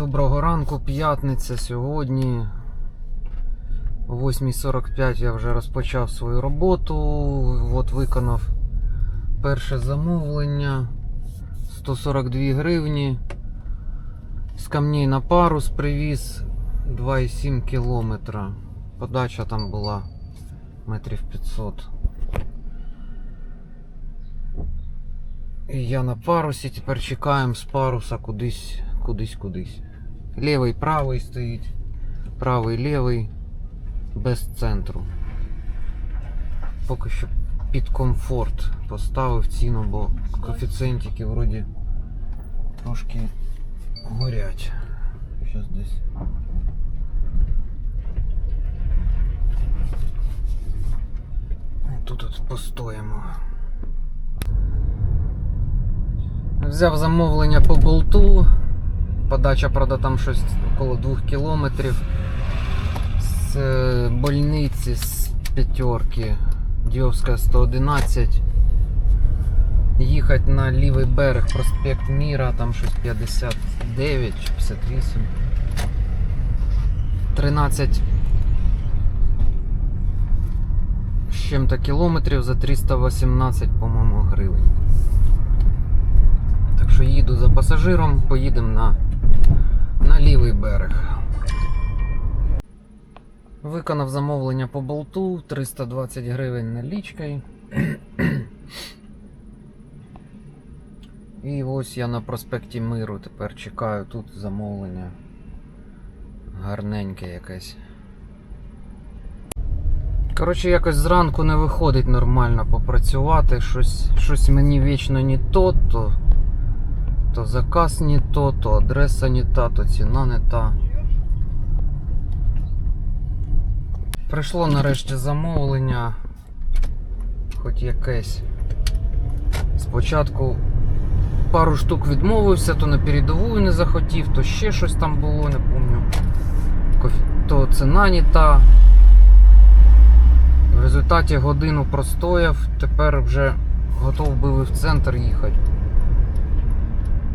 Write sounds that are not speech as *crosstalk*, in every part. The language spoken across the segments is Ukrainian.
Доброго ранку, п'ятниця сьогодні. О 8.45 я вже розпочав свою роботу. От виконав перше замовлення 142 гривні. З камней на парус привіз 2,7 кілометра. Подача там була метрів 500. І я на парусі, тепер чекаємо з паруса кудись, кудись, кудись. Лівий, правий стоїть. Правий, лівий. Без центру. Поки що під комфорт поставив ціну, бо коефіцієнтики вроді трошки горять. Щас десь. Тут от постоїмо. Взяв замовлення по болту. Подача, правда, там щось около 2 кілометрів. З е, больниці з п'ятерки. Діовська 111. Їхати на лівий берег, проспект Міра, там щось 59 чи 58. 13 з чим-то кілометрів за 318, по-моєму, гривень. Так що їду за пасажиром, поїдемо на лівий берег. Виконав замовлення по болту 320 гривень налічкою. І ось я на проспекті Миру тепер чекаю тут замовлення. Гарненьке якесь. Коротше, якось зранку не виходить нормально попрацювати. Щось, щось мені вічно не то, то, то заказ не то, то адреса не та, то ціна не та. Прийшло нарешті замовлення. Хоч якесь. Спочатку пару штук відмовився, то на передову не захотів, то ще щось там було, не пам'ятаю. То ціна не та. В результаті годину простояв, тепер вже готов би в центр їхати.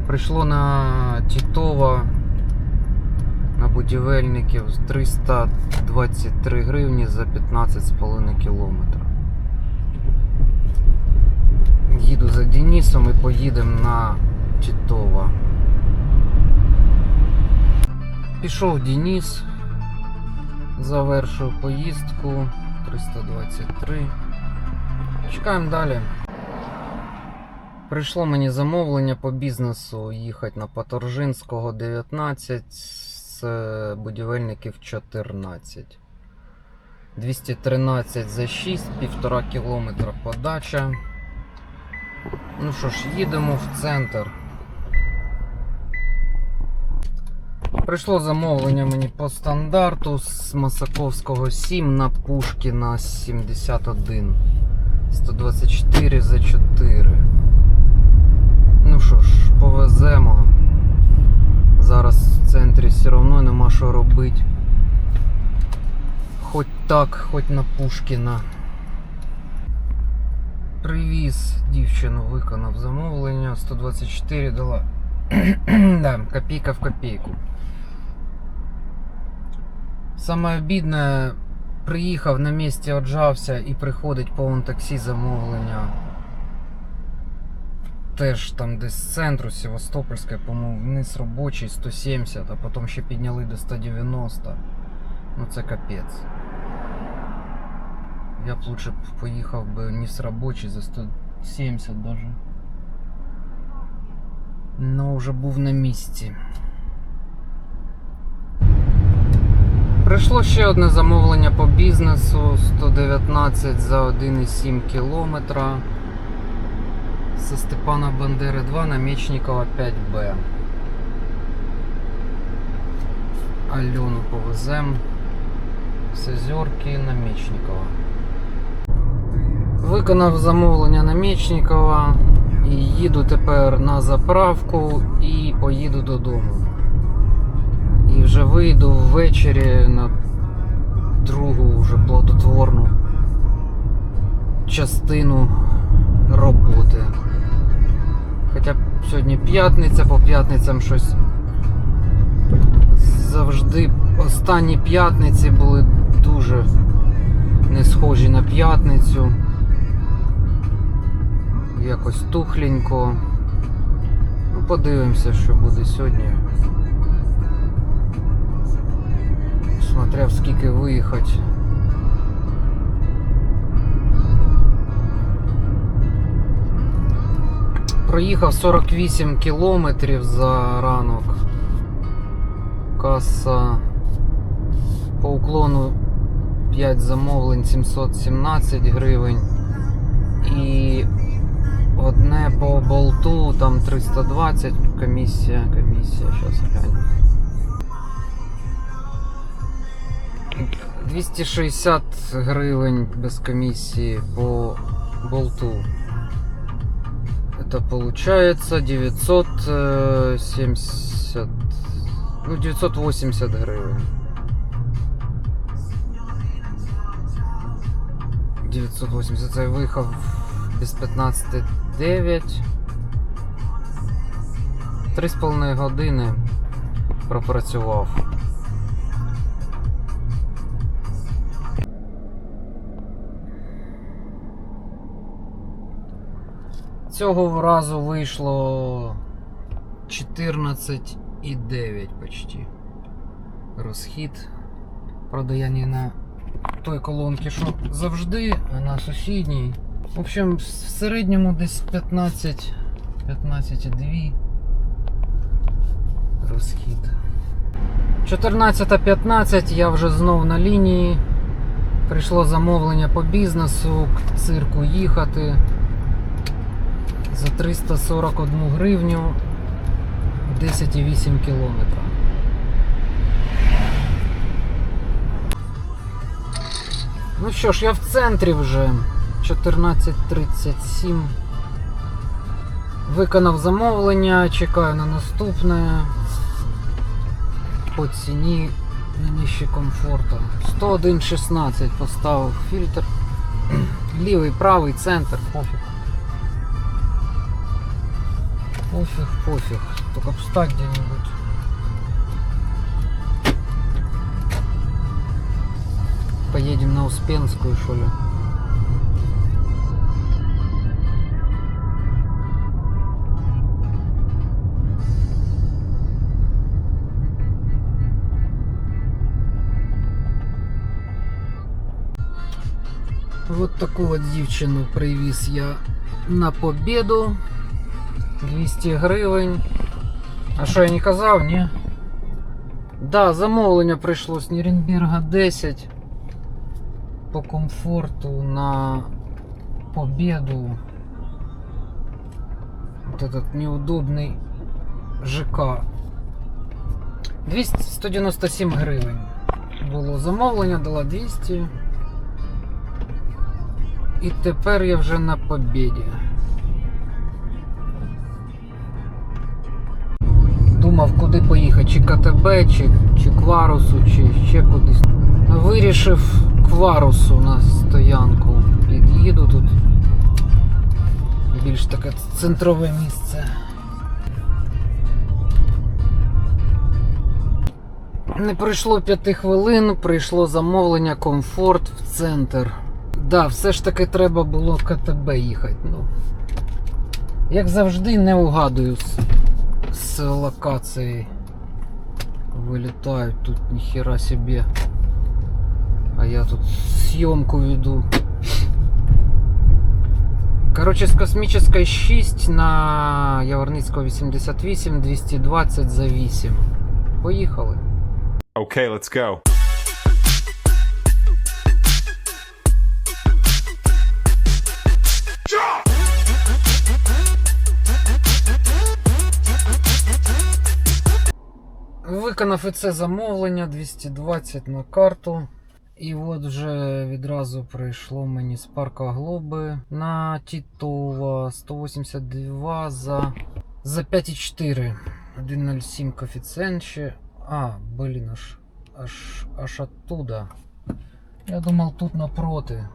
Прийшло на Тітова на будівельників 323 гривні за 15,5 кілометра. Їду за Денисом і поїдемо на Тітова. Пішов Денис, завершив поїздку 323. Чекаємо далі. Прийшло мені замовлення по бізнесу їхати на Паторжинського 19 з будівельників 14. 213 за 6, 1,5 кілометра подача. Ну що ж, їдемо в центр. Прийшло замовлення мені по стандарту з Масаковського 7 на Пушкіна 71. 124 за 4. Що ж, повеземо. Зараз в центрі все одно нема що робити. Хоч так, хоч на Пушкіна. Привіз дівчину, виконав замовлення. 124 дала. *clears throat* да, копійка в копійку. Саме обідне, приїхав на місці, отжався і приходить повне таксі замовлення. Теж там десь з центру Севастопольська, по-моєму, вниз робочий 170, а потім ще підняли до 190. Ну це капець. Я б лучше б поїхав би низ робочий за 170 даже. Но вже був на місці. Прийшло ще одне замовлення по бізнесу 119 за 1,7 кілометра. Со Степана Бандери 2 на Мечникова 5Б. Альону повезем з Озерки на Мечникова. Виконав замовлення на Мечникова і їду тепер на заправку і поїду додому. І вже вийду ввечері на другу вже плодотворну частину роботи. Сьогодні п'ятниця, по п'ятницям щось завжди останні п'ятниці були дуже не схожі на п'ятницю. Якось тухленько. Ну, подивимося, що буде сьогодні. Смотря в скільки виїхати. Проїхав 48 кілометрів за ранок. Каса по уклону 5 замовлень 717 гривень. І одне по болту там 320 комісія. Комісія, зараз глянь. 260 гривень без комісії по болту. Это получается 970, ну 980 гривень. 980 це я виїхав без 15.9. 3,5 години пропрацював. Цього разу вийшло 14,9 почти. Розхід. Правда, я не на той колонці, що завжди, а на сусідній. В общем, в середньому десь 15, 15,2 розхід. 14.15 я вже знов на лінії. Прийшло замовлення по бізнесу, к цирку їхати за 341 гривню 10,8 кілометра. Ну що ж, я в центрі вже 14.37. Виконав замовлення, чекаю на наступне. По ціні не нижче комфорту. 101.16 поставив фільтр. *clears throat* Лівий, правий, центр, пофіг. Пофиг, пофиг. Только встать где-нибудь. Поедем на Успенскую, что ли? Вот таку вот дівчину привіз я на победу. 200 гривень. А що я не казав, ні? Да, замовлення прийшло з Ніренберга 10 по комфорту на победу. Вот этот неудобный ЖК. 200, 197 гривень. Було замовлення, дала 200. І тепер я вже на победі. Думав, куди поїхати, чи КТБ, чи, чи Кварусу, чи ще кудись. Вирішив Кварусу на стоянку. Під'їду тут. Більш таке центрове місце. Не пройшло п'яти хвилин, прийшло замовлення комфорт в центр. Да, все ж таки треба було в КТБ їхати. Ну, як завжди, не угадую з, з локації. Вилітають тут ніхера собі. А я тут съемку веду. Короче, з космічної 6 на Яворницького 88, 220 за 8. Поїхали. Okay, let's go. Виконав і це замовлення 220 на карту. І от вже відразу прийшло мені з парка Глоби на Тітова 182 за, за 5,4. 1,07 коефіцієнт ще. А, блін, аж, аж, аж оттуда. Я думав тут напроти.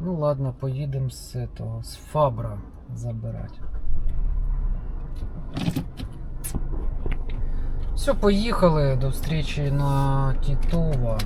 Ну ладно, поїдемо з этого, з Фабра забирати. Все, поїхали до зустрічі на Тітова.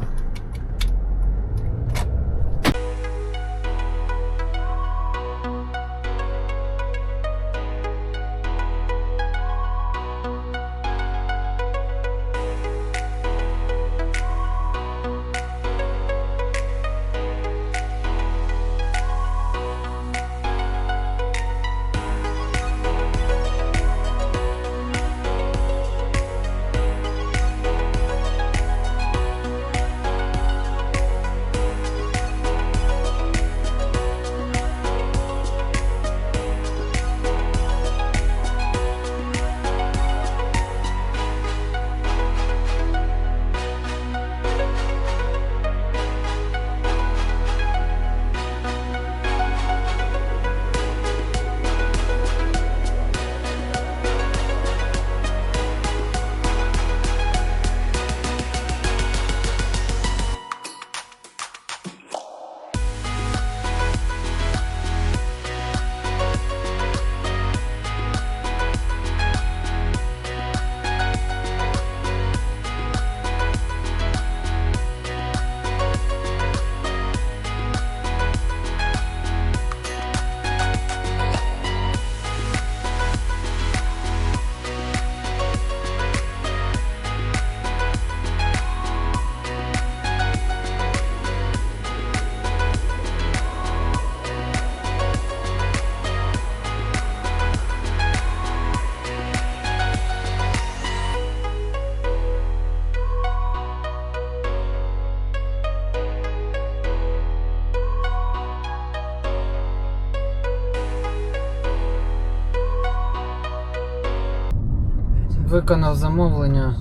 Виконав замовлення.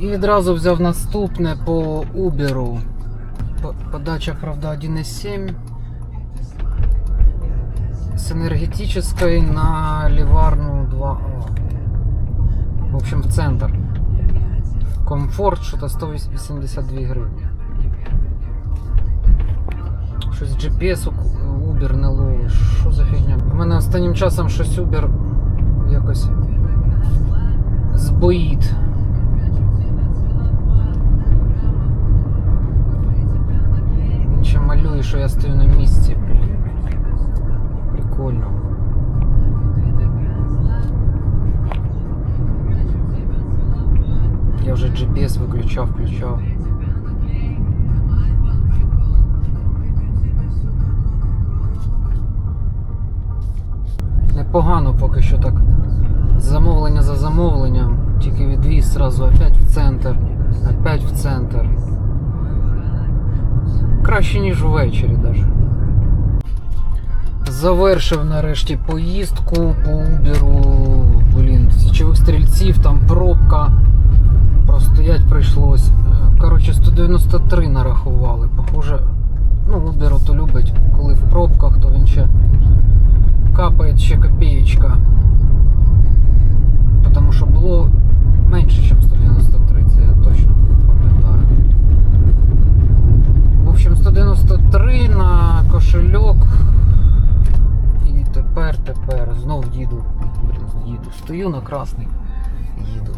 І відразу взяв наступне по Uber. Подача, правда, 1.7. С энергетической на Ливарну 2А. В общем, в центр. Комфорт, что-то 182 гривні. Щось GPS Uber не ловить. Що за фігня? У мене останнім часом щось Uber якось збоїть. Він ще що я стою на місці, блін. Прикольно. Я вже GPS виключав, включав. Непогано поки що так. Замовлення за замовленням. Тільки відвіз зразу опять в центр. Опять в центр. Краще, ніж ввечері даже. Завершив нарешті поїздку по Уберу. Блін, січових стрільців, там пробка. Простоять прийшлось. Е, Коротше, 193 нарахували. Похоже, ну, Uber то любить, коли в пробках, то він ще капає ще копеечка. Стою на красний. Їду.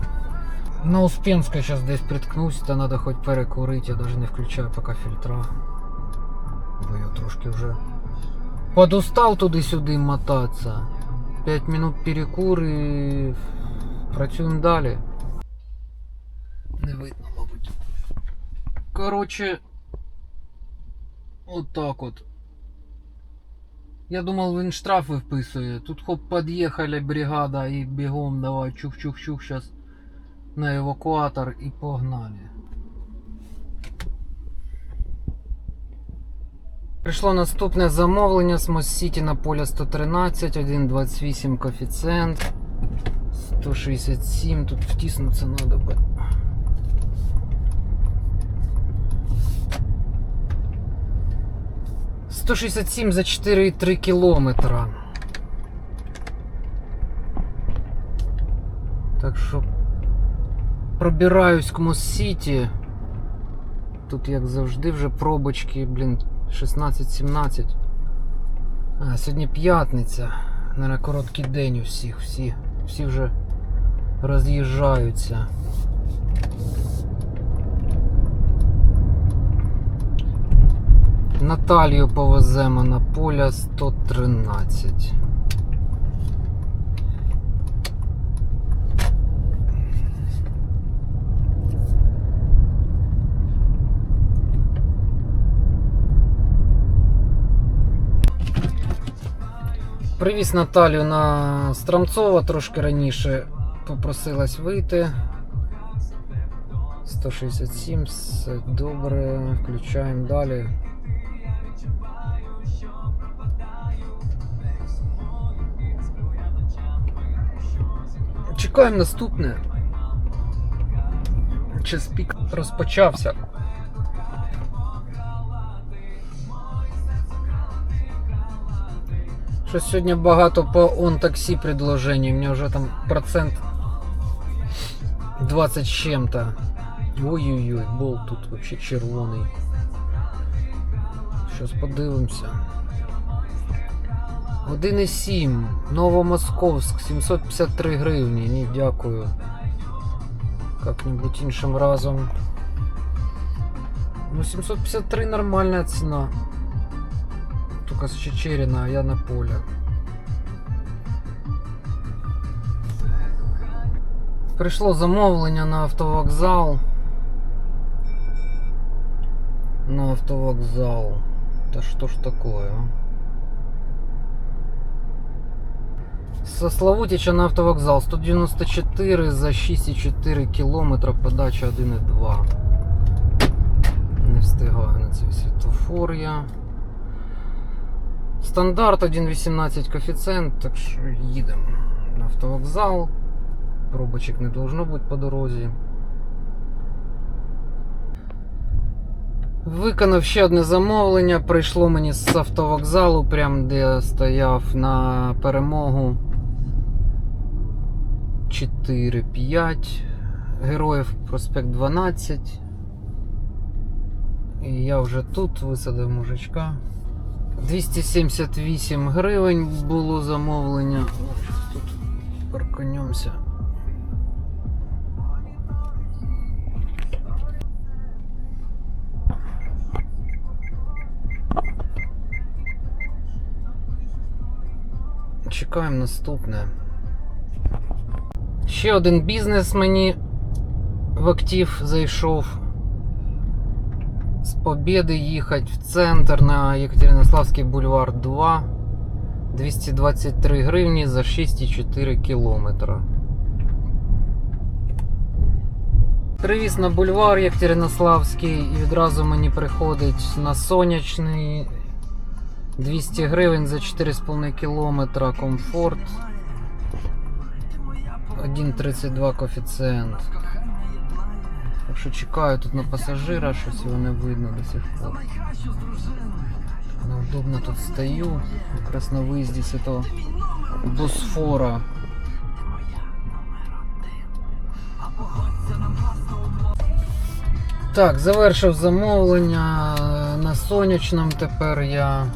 На Успенська зараз десь приткнусь, та треба хоч перекурити, я навіть не включаю поки фільтра. Бо я трошки вже подустав туди-сюди мотатися. 5 минут перекур і працюємо далі. Не видно, мабуть. Коротше, от так от. Я думал, він штрафи вписує. Тут хоп, під'їхала бригада і бігом давай чух-чух-чух сейчас на евакуатор і погнали. Прийшло наступне замовлення з Моссіті на поля 113, 1,28 коефіцієнт. 167, тут втиснутися треба би. Сто шістдесят сім за 4,3 кілометра. Так що пробираюсь к Моссіті. Тут, як завжди, вже пробочки, блін, 16-17. А, сьогодні п'ятниця. Наверное, короткий день у всіх. Всі, всі вже роз'їжджаються. Наталію повеземо на поля 113. Привіз Наталію на Страмцова трошки раніше попросилась вийти. 167, все добре, включаємо далі. Чекаємо наступне. Час пік розпочався. Що сьогодні багато по он таксі предложений. У меня вже там процент 20 з чим-то. Ой-ой-ой, болт тут вообще червоний. Щас подивимося. 1,7. Новомосковськ, 753 гривні. Ні, дякую. Как-нибудь іншим разом. Ну, 753 нормальная цена. Только с Чечерина, а я на поле. Прийшло замовлення на автовокзал. На автовокзал. Да что ж такое, а? Со Славутича на автовокзал 194 за 6,4 кілометра, подача 1,2. Не встигаю на цей світофор я. Стандарт 1,18 коефіцієнт, так що їдемо на автовокзал. Пробочок не должно бути по дорозі. Виконав ще одне замовлення. Прийшло мені з автовокзалу, прям де я стояв на перемогу. 4-5. Героїв проспект 12. І я вже тут висадив мужичка. 278 гривень було замовлення. Тут парканемося. Чекаємо наступне. Ще один бізнес мені в актив зайшов. З Побєди їхати в центр на Єкатеринославський бульвар 2. 223 гривні за 6,4 кілометра. Привіз на бульвар Єкатеринославський і відразу мені приходить на сонячний 200 гривень за 4,5 кілометра комфорт. 1,32 коефіцієнт. Так що чекаю тут на пасажира, щось його не видно до сих пор. Неудобно тут стою, якраз на виїзді з этого Босфора. Так, завершив замовлення на сонячному тепер я.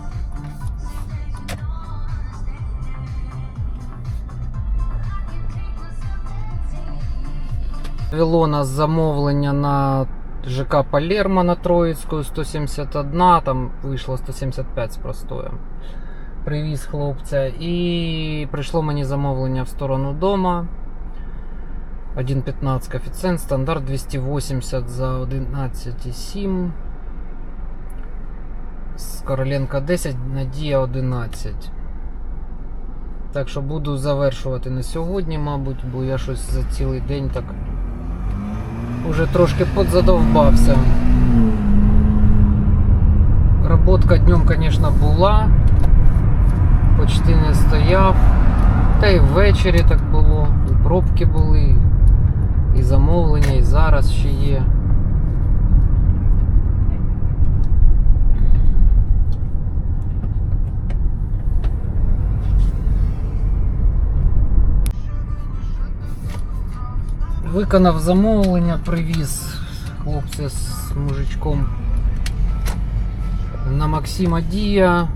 Вело нас замовлення на ЖК Палермо на Троїцьку 171, там вийшло 175 з простоєм. Привіз хлопця. І прийшло мені замовлення в сторону дома. 1.15 коефіцієнт, стандарт 280 за 11,7. З Короленка 10, Надія 11. Так що буду завершувати на сьогодні, мабуть, бо я щось за цілий день так уже трошки подзадовбався. Роботка днем, звісно, була. Почти не стояв. Та й ввечері так було. І пробки були, і замовлення, і зараз ще є. Виконав замовлення, привіз хлопця з мужичком на Максима Дія.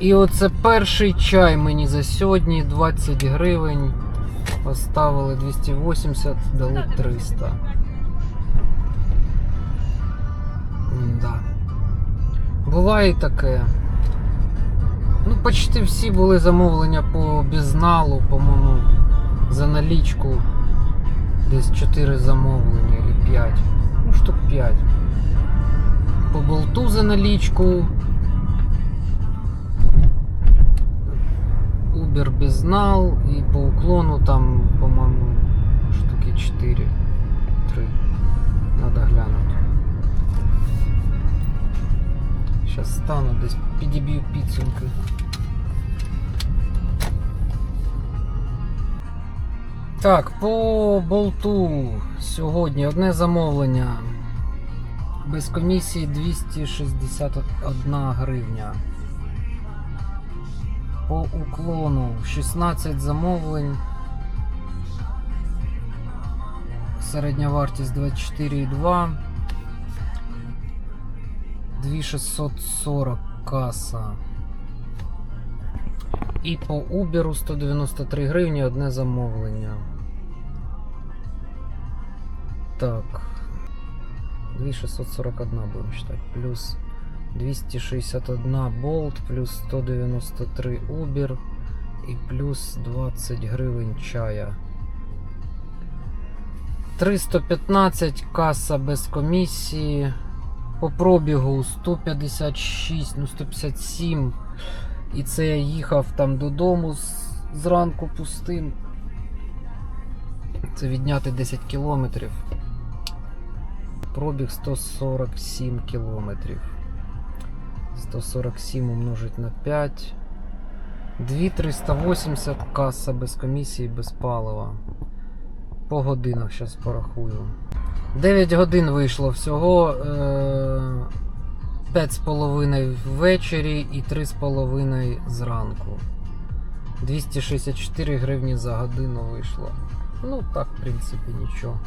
І оце перший чай мені за сьогодні 20 гривень. Поставили 280, дали 300. Да. Буває таке. Ну, почти всі були замовлення по безналу, по-моєму, за налічку. Десь 4 замовлення или 5. Ну, штук 5. По болту за налічку. Uber безнал і по уклону там, по-моєму, штуки 4. 3. Надо глянути. Сейчас стану десь підіб'ю підсумки. Так, по болту сьогодні одне замовлення. Без комісії 261 гривня. По уклону 16 замовлень. Середня вартість 24,2. 2640 каса. І по Uber 193 гривні одне замовлення. Так. 2641 будемо считать. Плюс 261 Bolt, плюс 193 Uber і плюс 20 гривень чая. 315 каса без комісії. По пробігу 156, ну 157. І це я їхав там додому зранку пустим. Це відняти 10 кілометрів. Пробіг 147 кілометрів. 147 умножить на 5. 2380 каса без комісії, без палива. По годинах зараз порахую. 9 годин вийшло всього. Е- 5,5 ввечері і 3,5 зранку. 264 гривні за годину вийшло. Ну так, в принципі, нічого.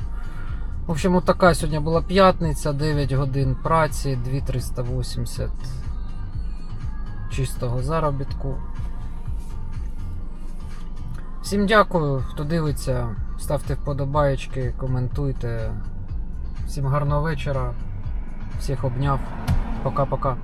В общем, от така сьогодні була п'ятниця, 9 годин праці, 2380 чистого заробітку. Всім дякую, хто дивиться. Ставте вподобаєчки, коментуйте. Всім гарного вечора. Всіх обняв. Пока-пока.